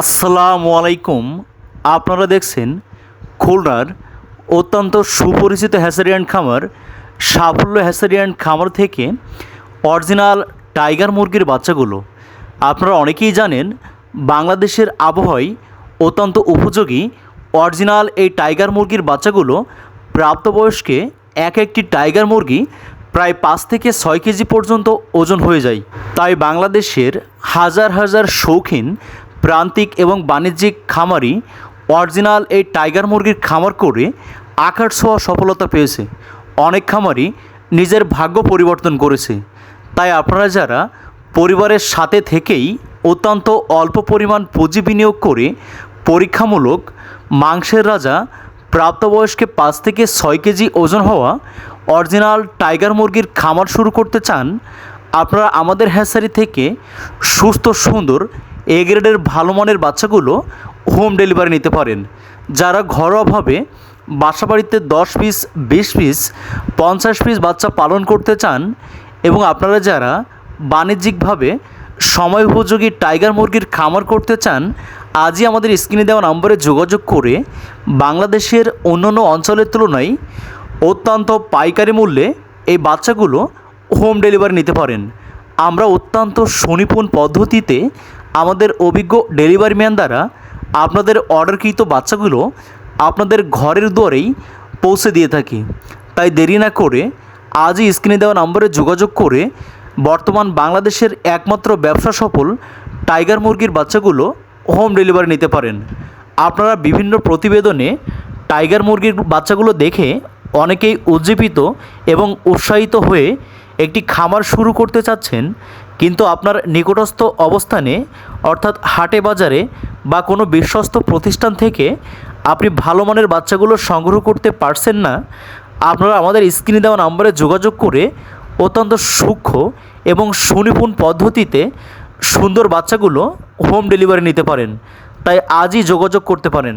আসসালামু আলাইকুম। আপনারা দেখছেন খুলনার অত্যন্ত সুপরিচিত হ্যাসারিয়ান খামার, সাফল্য হ্যাসারিয়ান খামার থেকে অরিজিনাল টাইগার মুরগির বাচ্চাগুলো। আপনারা অনেকেই জানেন, বাংলাদেশের আবহাওয়ায় অত্যন্ত উপযোগী অরিজিনাল এই টাইগার মুরগির বাচ্চাগুলো প্রাপ্তবয়স্কে এক একটি টাইগার মুরগি প্রায় পাঁচ থেকে ছয় কেজি পর্যন্ত ওজন হয়ে যায়। তাই বাংলাদেশের হাজার হাজার শৌখিন প্রান্তিক এবং বাণিজ্যিক খামারি অরিজিনাল এই টাইগার মুরগির খামার করে আকার ছোঁয়া সফলতা পেয়েছে। অনেক খামারি নিজের ভাগ্য পরিবর্তন করেছে। তাই আপনারা যারা পরিবারের সাথে থেকেই অত্যন্ত অল্প পরিমাণ পুঁজি বিনিয়োগ করে পরীক্ষামূলক মাংসের রাজা, প্রাপ্তবয়স্কে পাঁচ থেকে ছয় কেজি ওজন হওয়া অরিজিনাল টাইগার মুরগির খামার শুরু করতে চান, আপনারা আমাদের হ্যাসারি থেকে সুস্থ, সুন্দর এ গ্রেডের ভালো মানের বাচ্চাগুলো হোম ডেলিভারি নিতে পারেন। যারা ঘরোয়াভাবে বাসা বাড়িতে দশ পিস বিশ পিস পঞ্চাশ পিস বাচ্চা পালন করতে চান এবং আপনারা যারা বাণিজ্যিকভাবে সময় উপযোগী টাইগার মুরগির খামার করতে চান, আজই আমাদের স্ক্রিনে দেওয়া নম্বরে যোগাযোগ করে বাংলাদেশের অন্যান্য অঞ্চলের তুলনায় অত্যন্ত পাইকারি মূল্যে এই বাচ্চাগুলো হোম ডেলিভারি নিতে পারেন। আমরা অত্যন্ত সুনিপুণ পদ্ধতিতে আমাদের অভিজ্ঞ ডেলিভারি ম্যান দ্বারা আপনাদের অর্ডারকৃত বাচ্চাগুলো আপনাদের ঘরের দুয়ারেই পৌঁছে দিয়ে থাকি। তাই দেরি না করে আজই স্ক্রিনে দেওয়া নম্বরে যোগাযোগ করে বর্তমান বাংলাদেশের একমাত্র ব্যবসা সফল টাইগার মুরগির বাচ্চাগুলো হোম ডেলিভারি নিতে পারেন। আপনারা বিভিন্ন প্রতিবেদনে টাইগার মুরগির বাচ্চাগুলো দেখে অনেকেই উজ্জীবিত এবং উৎসাহিত হয়ে একটি খামার শুরু করতে চাচ্ছেন, কিন্তু আপনার নিকটস্থ অবস্থানে, অর্থাৎ হাটে বাজারে বা কোনো বিশ্বস্ত প্রতিষ্ঠান থেকে আপনি ভালো মানের বাচ্চাগুলো সংগ্রহ করতে পারছেন না, আপনারা আমাদের স্ক্রিনে দেওয়া নম্বরে যোগাযোগ করে অত্যন্ত সূক্ষ্ম এবং সুনিপুণ পদ্ধতিতে সুন্দর বাচ্চাগুলো হোম ডেলিভারি নিতে পারেন। তাই আজই যোগাযোগ করতে পারেন।